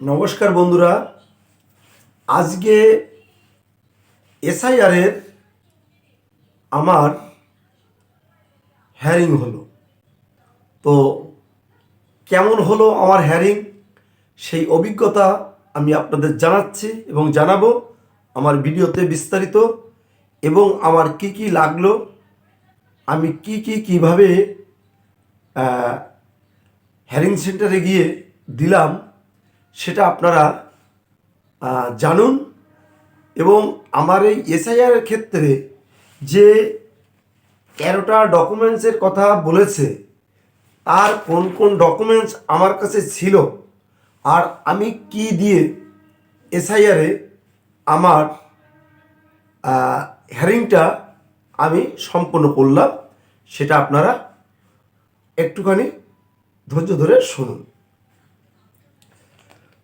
নমস্কার বন্ধুরা। আজকে এসআইআরের আমার হ্যারিং হলো। তো কেমন হলো আমার হ্যারিং সেই অভিজ্ঞতা আমি আপনাদের জানাচ্ছি এবং জানাব আমার ভিডিওতে বিস্তারিত এবং আমার কি কি লাগল, আমি কি কি কীভাবে হ্যারিং সেন্টারে গিয়ে দিলাম সেটা আপনারা জানুন এবং আমার এই এসআইআর ক্ষেত্রে যে তেরোটা ডকুমেন্টসের কথা বলেছে, তার কোন কোন ডকুমেন্টস আমার কাছে ছিল আর আমি কি দিয়ে এসআইআরে আমার হ্যারিংটা আমি সম্পন্ন করলাম, সেটা আপনারা একটুখানি ধৈর্য ধরে শুনুন।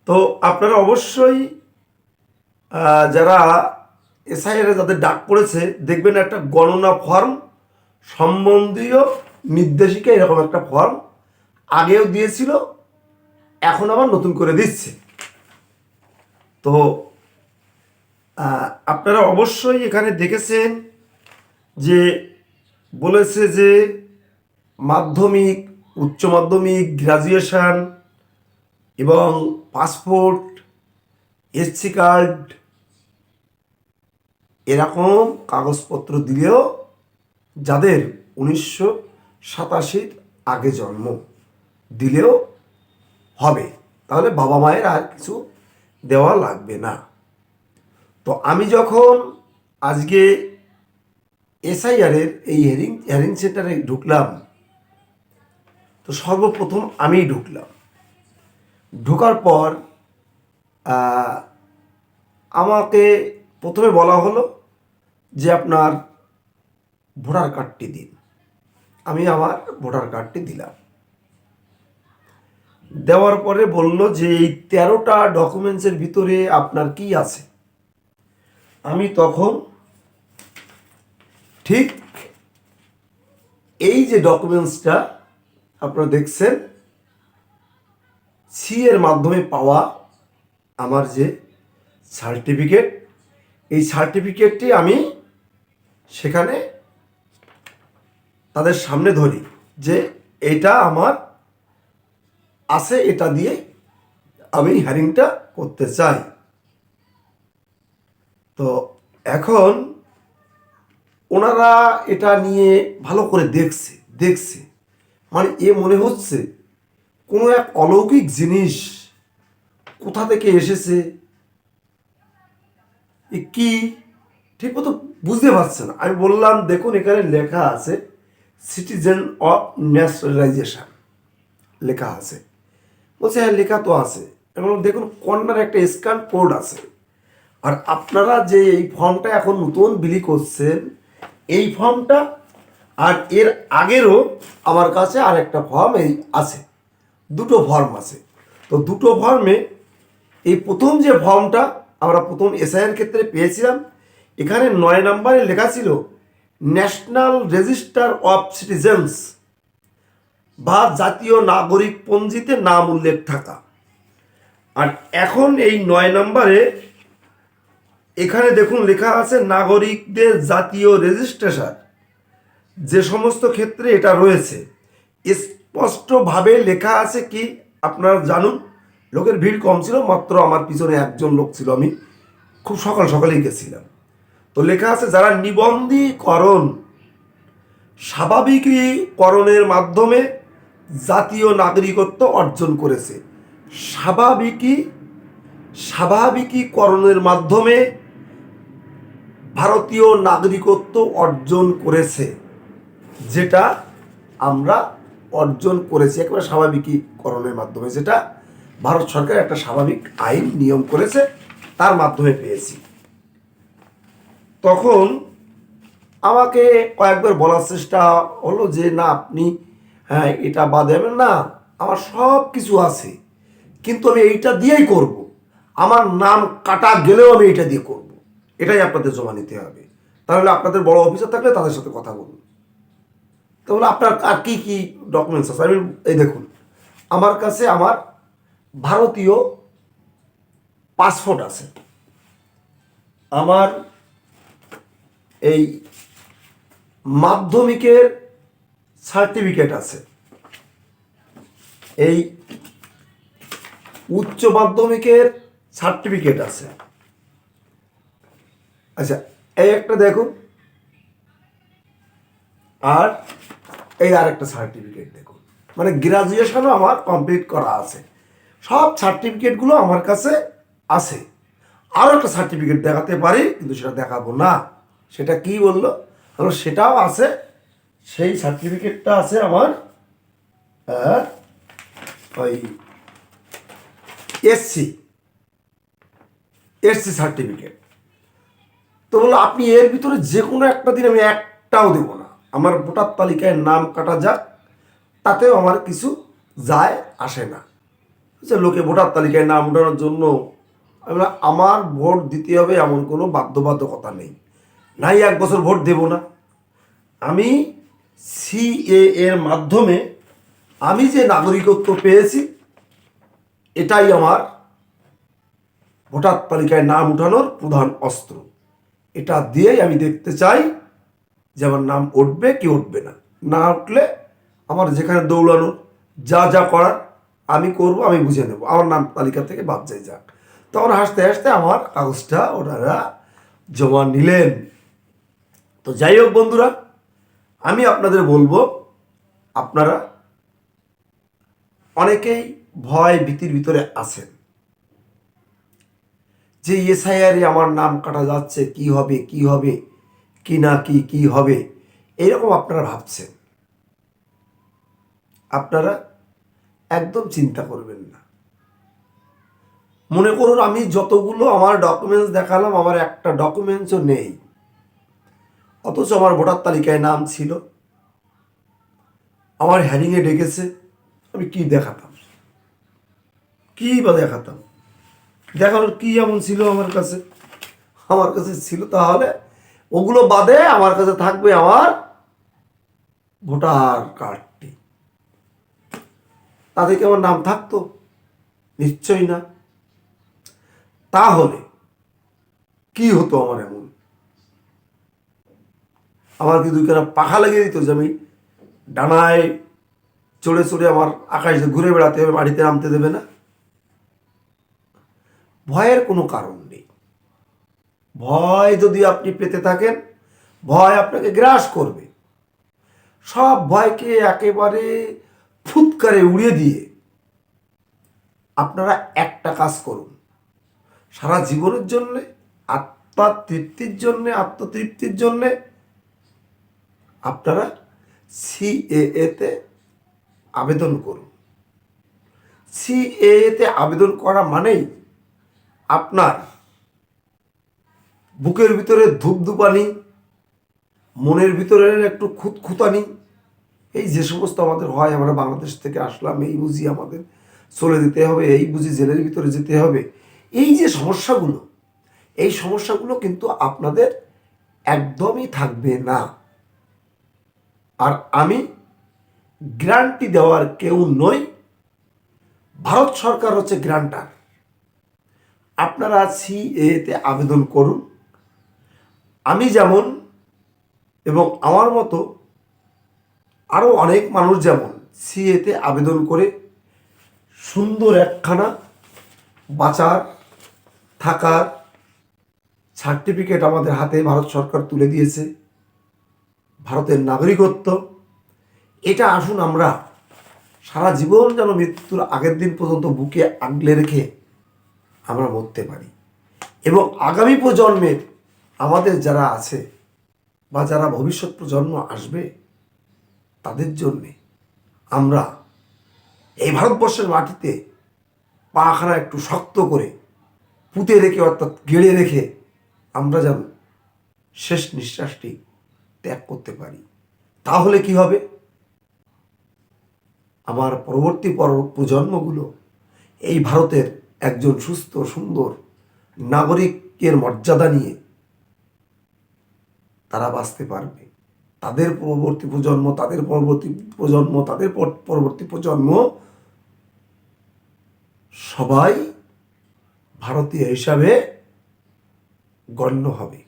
তো আপনারা অবশ্যই যারা এসআইআর যাদের ডাক পড়েছে, দেখবেন একটা গণনা ফর্ম, সম্বন্ধীয় নির্দেশিকা এরকম একটা ফর্ম আগেও দিয়েছিল, এখন আবার নতুন করে দিচ্ছে। তো আপনারা অবশ্যই এখানে দেখেছেন যে বলেছে যে মাধ্যমিক, উচ্চ মাধ্যমিক গ্রাজুয়েশন এবং পাসপোর্ট, এসসি কার্ড এরকম কাগজপত্র দিলেও যাদের উনিশশো সাতাশির আগে জন্ম দিলেও হবে। তাহলে বাবা মায়ের আর কিছু দেওয়া লাগবে না। তো আমি যখন আজকে এসআইআরের এই হেরিং হেরিং সেন্টারে ঢুকলাম, তো সর্বপ্রথম আমিই ঢুকলাম। ঢোকার পর আমাকে প্রথমে বলা হলো যে আপনার ভোটার কার্ডটি দিন। আমি আমার ভোটার কার্ডটি দিলাম। দেওয়ার পরে বলল যে এই তেরোটা ডকুমেন্টসের ভিতরে আপনার কি আছে? আমি তখন ঠিক এই যে ডকুমেন্টসটা আপনারা দেখছেন সি এর মাধ্যমে পাওয়া আমার যে সার্টিফিকেট, এই সার্টিফিকেটটি আমি সেখানে তাদের সামনে ধরি যে এটা আমার আছে, এটা দিয়ে আমি হ্যারিংটা করতে চাই। তো এখন ওনারা এটা নিয়ে ভালো করে দেখছে দেখছে। মানে এ মনে হচ্ছে কোনো এক অলৌকিক জিনিস কোথা থেকে এসেছে? কি? ঠিক মতো বুঝতে পারছে না। আমি বললাম, দেখুন, এখানে লেখা আছে সিটিজেন অফ ন্যাশনালাইজেশন লেখা আছে। বলছে হ্যাঁ লেখা তো আছে। এবং দেখুন কর্নার একটা স্ক্যান কোড আছে। আর আপনারা যে এই ফর্মটা এখন নতুন বিলি করছেন, এই ফর্মটা আর এর আগেরও আমার কাছে আর একটা ফর্ম এই আছে। দুটো ফর্ম আছে। তো দুটো ফর্মে এই প্রথম যে ফর্মটা আমরা প্রথম এসআইয়ের ক্ষেত্রে পেয়েছিলাম, এখানে নয় নম্বরে লেখা ছিল ন্যাশনাল রেজিস্টার অফ সিটিজেন্স বা জাতীয় নাগরিক পঞ্জিতে নাম উল্লেখ থাকা। আর এখন এই নয় নম্বরে এখানে দেখুন লেখা আছে নাগরিকদের জাতীয় রেজিস্ট্রেশন। যে সমস্ত ক্ষেত্রে এটা রয়েছে স্পষ্টভাবে লেখা আছে কি? আপনারা জানুন। লোকের ভিড় কম ছিল, মাত্র আমার পিছনে একজন লোক ছিল আমি। খুব সকাল সকালেই গেছিলাম। তো লেখা আছে, যারা নিবন্ধীকরণ, স্বাভাবিকীকরণের মাধ্যমে জাতীয় নাগরিকত্ব অর্জন করেছে। স্বাভাবিকী, স্বাভাবিকীকরণের মাধ্যমে ভারতীয় নাগরিকত্ব অর্জন করেছে, যেটা আমরা অর্জন করেছে একেবারে স্বাভাবিকীকরণের মাধ্যমে, যেটা ভারত সরকার একটা স্বাভাবিক আইন নিয়ম করেছে, তার মাধ্যমে পেয়েছি তখন আমাকে কয়েকবার বলার চেষ্টা হলো যে, না, আপনি হ্যাঁ এটা বাদ দেবেন না, আমার সব কিছু আছে, কিন্তু আমি এইটা দিয়েই করব। আমার নাম কাটা গেলেও আমি এটা দিয়ে করব। এটাই আপনাদের জমা নিতে হবে তাহলে আপনাদের বড় অফিসার থাকলে তাদের সাথে কথা বলুন তাহলে আপনার আর কী কী ডকুমেন্টস আছে? আমি এই দেখুন, আমার কাছে আমার ভারতীয় পাসপোর্ট আছে। আমার এই মাধ্যমিকের সার্টিফিকেট আছে। এই উচ্চ মাধ্যমিকের সার্টিফিকেট আছে। আচ্ছা এই একটা দেখুন। আর এই আরেকটা সার্টিফিকেট দেখুন মানে গ্রাজুয়েশনও আমার কমপ্লিট করা আছে। সব সার্টিফিকেটগুলো আমার কাছে আছে। আরও একটা সার্টিফিকেট দেখাতে পারি, কিন্তু সেটা দেখাবো না। সেটা কি বলল? বলল সেটাও আছে। সেই সার্টিফিকেটটা আছে আমার ওই এসসি এসসি সার্টিফিকেট তো বলল, আপনি এর ভিতরে যে কোনো একটা দিন আমি একটাও দেবো না। আমার ভোটার তালিকায় নাম কাটা যাক, তাতেও আমার কিছু যায় আসে না। যে লোকে ভোটার তালিকায় নাম ওঠানোর জন্য, আমি আমার ভোট দিতে হবে এমন কোনো বাধ্যবাধকতা নেই। নাই এক বছর ভোট দেব না। আমি সিএ এর মাধ্যমে আমি যে নাগরিকত্ব পেয়েছি, এটাই আমার ভোটার তালিকায় নাম উঠানোর প্রধান অস্ত্র। এটা দিয়েই আমি দেখতে চাই যে আমার নাম উঠবে কি উঠবে না। না উঠলে আমার যেখানে দৌড়ানো, যা যা করার আমি করব, আমি বুঝে নেব। আমার নাম তালিকা থেকে বাদ যাই যাক। তখন হাসতে হাসতে আমার কাগজটা ওনারা জমা নিলেন। তো যাই হোক বন্ধুরা, আমি আপনাদের বলব, আপনারা অনেকেই ভয় ভীতির ভিতরে আছেন। যে এসআইআরে আমার নাম কাটা যাচ্ছে, কি হবে কি হবে? কি না কি কি হবে? এরকম আপনারা ভাবছেন। আপনারা একদম চিন্তা করবেন না। মনে করুন আমি যতগুলো আমার ডকুমেন্টস দেখালাম, আমার একটা ডকুমেন্টসও নেই। অথচ আমার ভোটার তালিকায় নাম ছিল। আমার হ্যারিংয়ে ডেকেছে। আমি কি দেখাতাম? কি বা দেখাতাম? দেখানোর কি এমন ছিল আমার কাছে? আমার কাছে ছিল তাহলে ওগুলো বাদে আমার কাছে থাকবে আমার ভোটার কার্ডটি। তাতে কি আমার নাম থাকতো? নিশ্চয়ই না। তাহলে কি হতো আমার এমন? আমার কি দুই দুইখানা পাখা লাগিয়ে দিত যে আমি ডানায় চড়ে চড়ে আমার আকাশে ঘুরে বেড়াতে হবে, বাড়িতে নামতে দেবে না? ভয়ের কোনো কারণ নেই। ভয় যদি আপনি পেতে থাকেন, ভয় আপনাকে গ্রাস করবে। সব ভয়কে একেবারে ফুৎকারে উড়িয়ে দিয়ে আপনারা একটা কাজ করুন। সারা জীবনের জন্যে আত্মার তৃপ্তির জন্যে, আত্মতৃপ্তির জন্যে আপনারা সিএএতে আবেদন করুন। সিএএতে আবেদন করা মানেই আপনার বুকের ভিতরে ধূপধুপানি, মনের ভিতরে একটু খুঁতখুতানি, এই যে সমস্ত আমাদের হয়, আমরা বাংলাদেশ থেকে আসলাম, এই বুঝি আমাদের চলে যেতে হবে, এই বুঝি জেলের ভিতরে যেতে হবে। এই যে সমস্যাগুলো, এই সমস্যাগুলো কিন্তু আপনাদের একদমই থাকবে না। আর আমি গ্রান্টি দেওয়ার কেউ নই, ভারত সরকার হচ্ছে গ্রান্টার। আপনারা সিএতে আবেদন করুন আমি যেমন এবং আমার মতো আরও অনেক মানুষ যেমন সিএতে আবেদন করে সুন্দর একখানা বাঁচার, থাকার সার্টিফিকেট আমাদের হাতে ভারত সরকার তুলে দিয়েছে, ভারতের নাগরিকত্ব। এটা আসুন আমরা সারা জীবন যেন মৃত্যুর আগের দিন পর্যন্ত বুকে আগলে রেখে আমরা মরতে পারি। এবং আগামী প্রজন্মের আমাদের যারা আছে বা যারা ভবিষ্যৎ প্রজন্ম আসবে, তাদের জন্যে আমরা এই ভারতবর্ষের মাটিতে পাখানা একটু শক্ত করে পুঁতে রেখে, অর্থাৎ গেড়ে রেখে আমরা যেন শেষ নিঃশ্বাসটি ত্যাগ করতে পারি। তাহলে কি হবে? আমার পরবর্তী পর- প্রজন্মগুলো এই ভারতের একজন সুস্থ, সুন্দর নাগরিকের মর্যাদা নিয়ে তারা বাঁচতে পারবে। তাদের পরবর্তী প্রজন্ম, তাদের পরবর্তী প্রজন্ম, তাদের পরবর্তী প্রজন্ম সবাই ভারতীয় হিসাবে গণ্য হবে।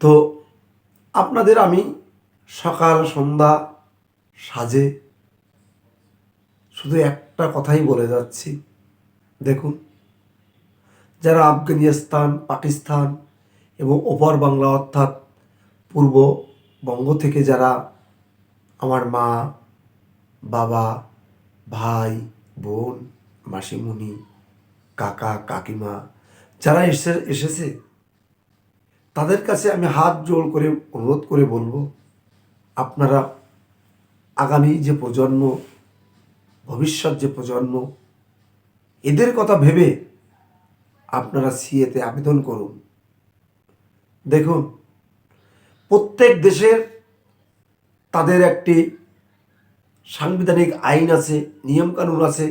তো আপনাদের আমি সকাল, সন্ধ্যা সাজে শুধু একটা কথাই বলে যাচ্ছি। দেখুন, যারা আফগানিস্তান, পাকিস্তান এবং ওপার বাংলা অর্থাৎ পূর্ববঙ্গ থেকে যারা আমার মা, বাবা, ভাই, বোন, মাসিমণি, কাকা, কাকিমা যারা এসে, এসেছে, তাদের কাছে আমি হাত জোড় করে অনুরোধ করে বলব, আপনারা আগামী যে প্রজন্ম, ভবিষ্যৎ যে প্রজন্ম, এদের কথা ভেবে আপনারা সিএতে আবেদন করুন। দেখুন, প্রত্যেক দেশের তাদের একটি সাংবিধানিক আইন আছে, নিয়মকানুন আছে,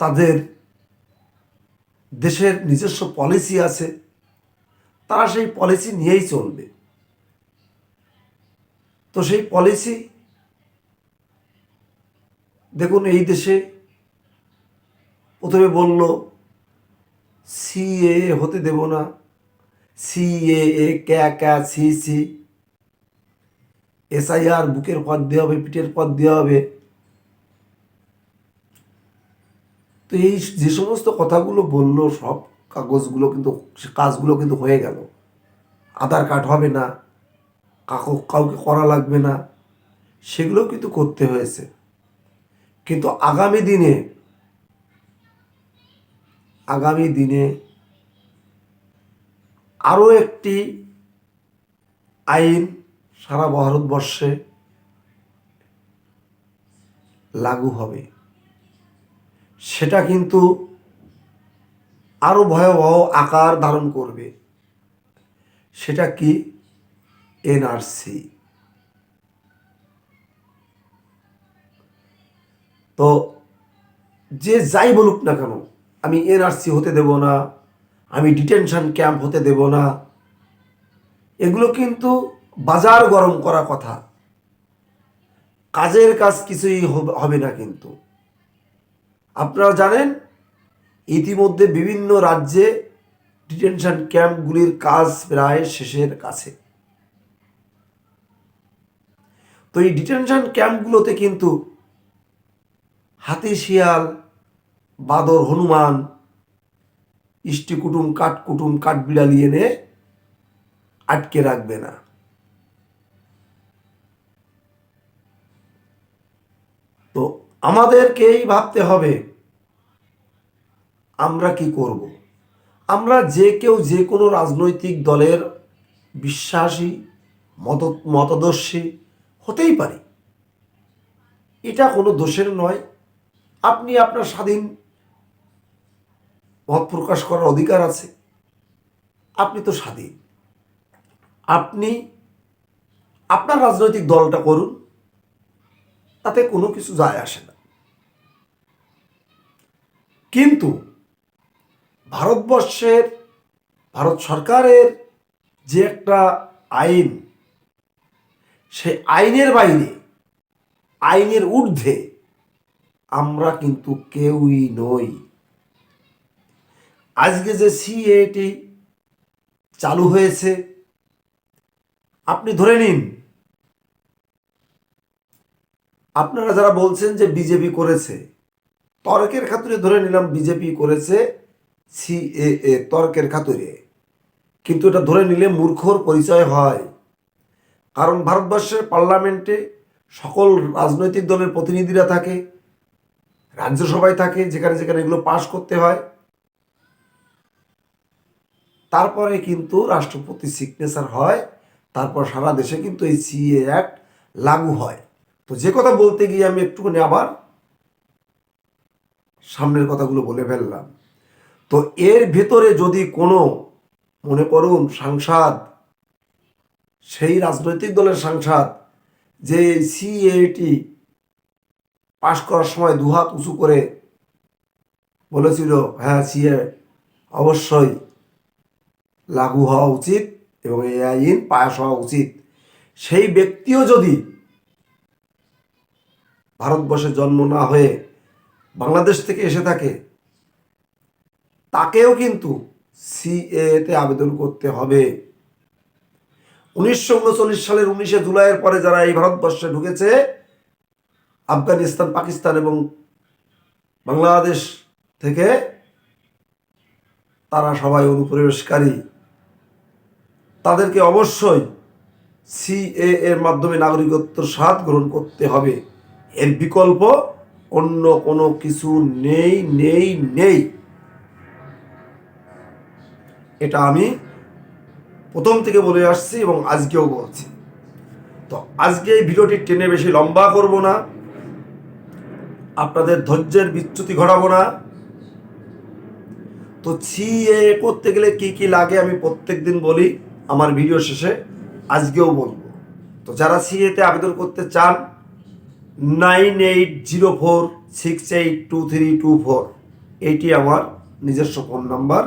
তাদের দেশের নিজস্ব পলিসি আছে, তারা সেই পলিসি নিয়েই চলবে। তো সেই পলিসি, দেখুন, এই দেশে প্রথমে বলল সিএ হতে দেব না। সিএ ক্যা ক্যা সি সি এসআইআর বুকের পদ দেওয়া হবে, পিঠের পদ দেওয়া হবে। তো এই যে সমস্ত কথাগুলো বলল, সব কাগজগুলো কিন্তু, সে কাজগুলো কিন্তু হয়ে গেল। আধার কার্ড হবে না, কাকু, কাউকে করা লাগবে না সেগুলো কিন্তু করতে হয়েছে। কিন্তু আগামী দিনে আগামী দিনে আরও একটি আইন সারা ভারতবর্ষে লাগু হবে। সেটা কিন্তু আরও ভয়াবহ আকার ধারণ করবে। সেটা কি? এনআরসি। তো যে যাই বলুক না কেন, আমি এনআরসি হতে দেব না আমি ডিটেনশন ক্যাম্প হতে দেব না। এগুলো কিন্তু বাজার গরম করা কথা। কাজের কাজ কিছুই হবে- না কিন্তু। আপনারা জানেন, ইতিমধ্যে বিভিন্ন রাজ্যে ডিটেনশন ক্যাম্পগুলির কাজ প্রায় শেষের কাছে। তো এই ডিটেনশন ক্যাম্পগুলোতে কিন্তু হাতি শিয়াল বাদর হনুমান ইষ্টি কুটুম, কাঠ কুটুম, কাঠ বিড়ালি এনে আটকে রাখবে না। তো আমাদেরকেই ভাবতে হবে, আমরা কি করব? আমরা যে কেউ যে কোনো রাজনৈতিক দলের বিশ্বাসী মত মতদর্শী হতেই পারি। এটা কোনো দোষের নয়। আপনি আপনার স্বাধীন মত প্রকাশ করার অধিকার আছে। আপনি তো স্বাধীন। আপনি আপনার রাজনৈতিক দলটা করুন, তাতে কোনো কিছু যায় আসে না। কিন্তু ভারতবর্ষের, ভারত সরকারের যে একটা আইন সে আইনের বাইরে, আইনের ঊর্ধ্বে আমরা কিন্তু কেউই নই। আজকে যে সিএটি চালু হয়েছে, আপনি ধরে নিন, আপনারা যারা বলছেন যে বিজেপি করেছে, তর্কের খাতুরে ধরে নিলাম বিজেপি করেছে সিএএ তর্কের খাতুরে। কিন্তু এটা ধরে নিলে মূর্খর পরিচয় হয়। কারণ ভারতবর্ষের পার্লামেন্টে সকল রাজনৈতিক দলের প্রতিনিধিরা থাকে, রাজ্যসভায় থাকে, যেখানে যেখানে এগুলো পাশ করতে হয়। তারপরে কিন্তু রাষ্ট্রপতি সিগনেচার হয়, তারপর সারা দেশে কিন্তু এই সিএ অ্যাক্ট লাগু হয়। তো যে কথা বলতে গিয়ে আমি একটুখানি আবার সামনের কথাগুলো বলে ফেললাম। তো এর ভেতরে যদি কোনো, মনে করুন, সাংসদ, সেই রাজনৈতিক দলের সাংসদ, যে সিএটি পাশ করার সময় দুহাত উঁচু করে বলেছিল হ্যাঁ সিএ অবশ্যই। লাগু হওয়া উচিত এবং এই আইন পাশ হওয়া উচিত। সেই ব্যক্তিও যদি ভারতবর্ষে জন্ম না হয়ে বাংলাদেশ থেকে এসে থাকে, তাকেও কিন্তু সিএতে আবেদন করতে হবে। উনিশশো উনচল্লিশ সালের উনিশে জুলাইয়ের পরে যারা এই ভারতবর্ষে ঢুকেছে, আফগানিস্তান, পাকিস্তান এবং বাংলাদেশ থেকে তারা সবাই অনুপ্রবেশকারী। তাদেরকে অবশ্যই সিএ এর মাধ্যমে নাগরিকত্ব স্বাদ গ্রহণ করতে হবে। এর বিকল্প অন্য কোনো কিছু নেই নেই নেই। এটা আমি প্রথম থেকে বলে আসছি এবং আজকেও বলছি। তো আজকে এই ভিডিওটি টেনে বেশি লম্বা করব না। আপনাদের ধৈর্যের বিচ্যুতি ঘটাবো না। তো সিএ করতে গেলে কি কি লাগে আমি প্রত্যেক দিন বলি। আমার ভিডিও শেষে আজকেও বলব। তো যারা সিএতে আবেদন করতে চান, nine eight zero four six eight two three two four eighty আমার নিজস্ব ফোন নাম্বার।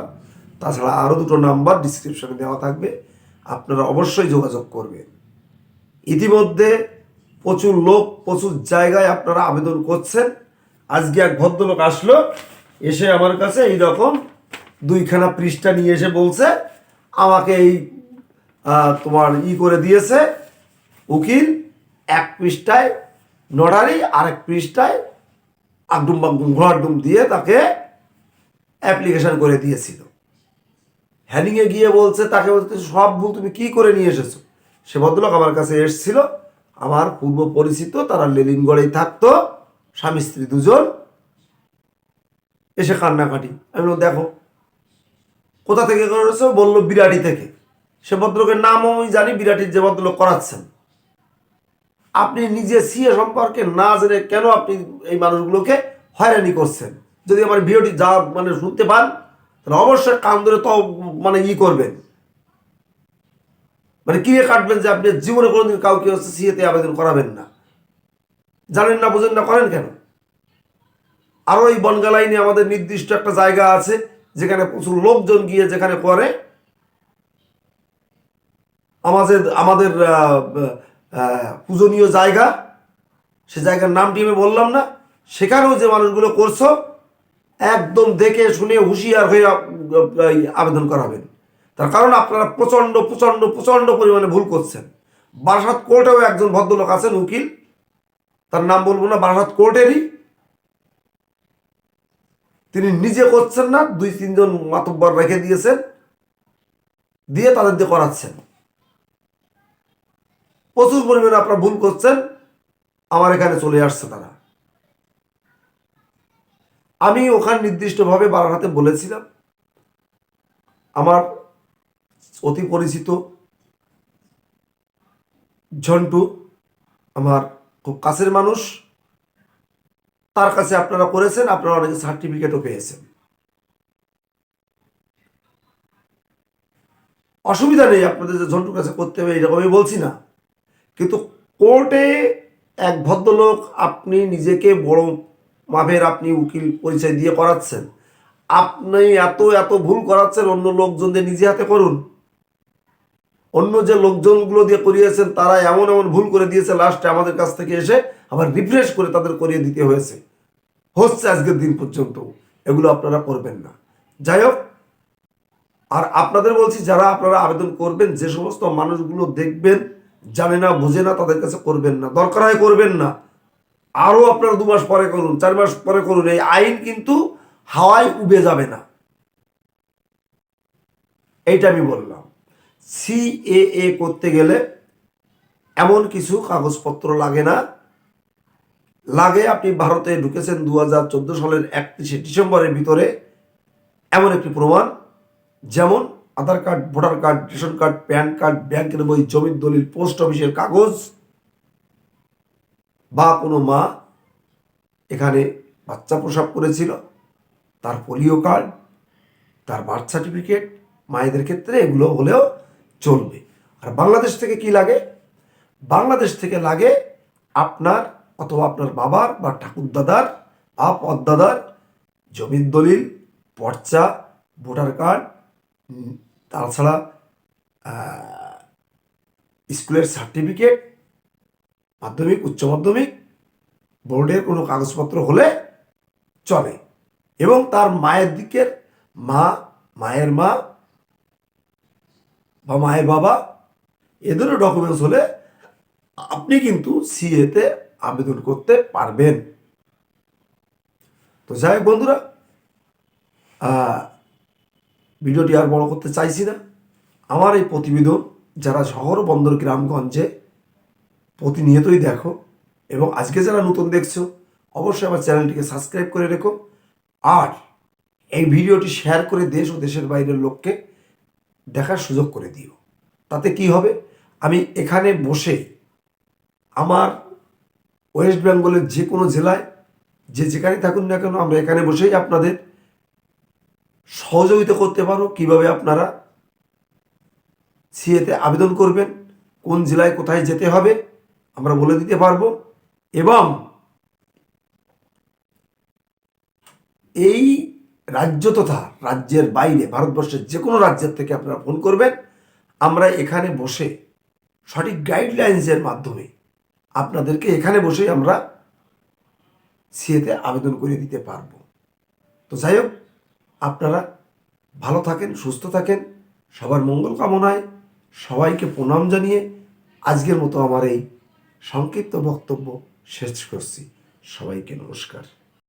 তাছাড়া আরও দুটো নাম্বার ডিসক্রিপশনে দেওয়া থাকবে, আপনারা অবশ্যই যোগাযোগ করবেন। ইতিমধ্যে প্রচুর লোক, প্রচুর জায়গায় আপনারা আবেদন করছেন। আজকে এক ভদ্রলোক আসলো, এসে আমার কাছে এই রকম দুইখানা পৃষ্ঠা নিয়ে এসে বলছে, আমাকে এই তোমার ই করে দিয়েছে, উকিল, এক পৃষ্ঠায় নটারি আরেক পৃষ্ঠায় আগডুম বাগডুম ঘোড়াডুম দিয়ে তাকে অ্যাপ্লিকেশন করে দিয়েছিল। হ্যানিংয়ে গিয়ে বলছে, তাকে বলছে সব ভুল তুমি কি করে নিয়ে এসেছ? সে ভদ্রলোক আমার কাছে এসেছিল। আমার পূর্ব পরিচিত, তারা লেলিনগড়েই থাকতো, স্বামী স্ত্রী দুজন। এসে কান্নাকাটি। আমি দেখো, কোথা থেকে করেছ? বলল, বিরাটি থেকে। সে ভদ্রলোকের নামও আমি জানি, বিরাটির যে ভদ্রলোক করাচ্ছেন। আপনি নিজে সিএ সম্পর্কে না জেনে কেন আপনি এই মানুষগুলোকে হয়রানি করছেন? যদি আমার ভিডিওটি যা মানে শুনতে পান, তাহলে অবশ্যই কান ধরে তো মানে ই করবেন। মানে কিনে কাটবেন যে আপনি জীবনে কোনোদিন কাউকে হচ্ছে সিএতে আবেদন করাবেন না। জানেন না, বোঝেন না, করেন কেন? আরও এই বনগা লাইনে আমাদের নির্দিষ্ট একটা জায়গা আছে, যেখানে প্রচুর লোকজন গিয়ে যেখানে করে আমাদের আমাদের পূজনীয় জায়গা, সে জায়গার নামটি আমি বললাম না, সেখানেও যে মানুষগুলো করছ, একদম দেখে শুনে হুঁশিয়ার হয়ে আবেদন করাবেন। তার কারণ আপনারা প্রচণ্ড প্রচণ্ড প্রচণ্ড পরিমাণে ভুল করছেন। বারাসাত কোর্টেও একজন ভদ্রলোক আছেন, উকিল। তার নাম বলব না, বারাসাত কোর্টেরই। তিনি নিজে করছেন না, দুই, তিনজন মাতব্বর রেখে দিয়েছেন। দিয়ে তাদের দিয়ে করাচ্ছেন। প্রচুর পরিমাণে আপনারা ভুল করছেন, আমার এখানে চলে আসছে তারা। আমি ওখানে নির্দিষ্টভাবে বারাহাতে বলেছিলাম, আমার অতি পরিচিত ঝন্টু, আমার খুব কাছের মানুষ, তার কাছে আপনারা করেছেন, আপনারা অনেকে সার্টিফিকেটও পেয়েছেন। অসুবিধা নেই, আপনাদের যে ঝন্টুর কাছে করতে হবে এরকম আমি বলছি না। কোর্টে এক ভদ্রলোক আপনি নিজেকে বড় মাপের আপনি উকিল পরিচয় দিয়ে করাচ্ছেন। আপনি এত এত ভুল করাচ্ছেন, অন্য লোকজনদের নিজে হাতে করুন। অন্য যে লোকজনগুলো দিয়ে করিয়েছেন, তারা এমন এমন ভুল করে দিয়েছে লাস্টে আমাদের কাছ থেকে এসে আবার রিফ্রেশ করে তাদের করিয়ে দিতে হয়েছে। হচ্ছে আজকের দিন পর্যন্ত। এগুলো আপনারা করবেন না। যাই হোক, আর আপনাদের বলছি, যারা আপনারা আবেদন করবেন, যে সমস্ত মানুষগুলো দেখবেন জানে না, বোঝে না, তাদের কাছে করবেন না, দরকার হয় করবেন না। আরও আপনারা দু মাস পরে করুন, চার মাস পরে করুন, এই আইন কিন্তু হাওয়ায় উবে যাবে না। এইটা আমি বললাম। সিএএ করতে গেলে এমন কিছু কাগজপত্র লাগে না। লাগে আপনি ভারতে ঢুকেছেন দু হাজার চোদ্দ সালের একত্রিশে ডিসেম্বরের ভিতরে, এমন একটি প্রমাণ, যেমন Aadhaar card, voter card, ration card, PAN card ব্যাংকের বই, জমির দলিল, পোস্ট অফিসের কাগজ বা কোনো মা এখানে বাচ্চা প্রসব করেছিল, তার পোলিও কার্ড, তার বার্থ সার্টিফিকেট, মায়েদের ক্ষেত্রে এগুলো হলেও চলবে। আর বাংলাদেশ থেকে কি লাগে? বাংলাদেশ থেকে লাগে আপনার অথবা আপনার বাবার বা ঠাকুরদাদার বা পদ্দাদার জমির দলিল, পর্চা, ভোটার কার্ড তাছাড়া স্কুলের সার্টিফিকেট মাধ্যমিক, উচ্চ মাধ্যমিক, বোর্ডের কোনো কাগজপত্র হলে চলে। এবং তার মায়ের দিকের মা, মায়ের মা বা মায়ের বাবা এদেরও ডকুমেন্টস হলে আপনি কিন্তু সিএতে আবেদন করতে পারবেন। তো যাই হোক বন্ধুরা ভিডিওটি আর বড় করতে চাইছি না। আমার এই প্রতিবেদন যারা শহর বন্দর গ্রামগঞ্জে প্রতিনিয়তই দেখো এবং আজকে যারা নতুন দেখছ, অবশ্যই আমার চ্যানেলটিকে সাবস্ক্রাইব করে রেখো। আর এই ভিডিওটি শেয়ার করে দেশ ও দেশের বাইরের লোককে দেখার সুযোগ করে দিও। তাতে কি হবে? আমি এখানে বসে আমার ওয়েস্ট বেঙ্গলের যে কোনো জেলায় যে যেখানে থাকুন না কেন, আমরা এখানে বসেই আপনাদের সহযোগিতা করতে পারো, কীভাবে আপনারা সিএতে আবেদন করবেন, কোন জেলায় কোথায় যেতে হবে, আমরা বলে দিতে পারব। এবং এই রাজ্য তথা রাজ্যের বাইরে, ভারতবর্ষের যে কোনো রাজ্যের থেকে আপনারা ফোন করবেন। আমরা এখানে বসে সঠিক গাইডলাইন্সের মাধ্যমে আপনাদেরকে এখানে বসেই আমরা সিএতে আবেদন করে দিতে পারব। তো যাই হোক আপনারা ভালো থাকেন, সুস্থ থাকেন। সবার মঙ্গল কামনায় সবাইকে প্রণাম জানিয়ে আজকের মতো আমার এই সংক্ষিপ্ত বক্তব্য শেষ করছি। সবাইকে নমস্কার।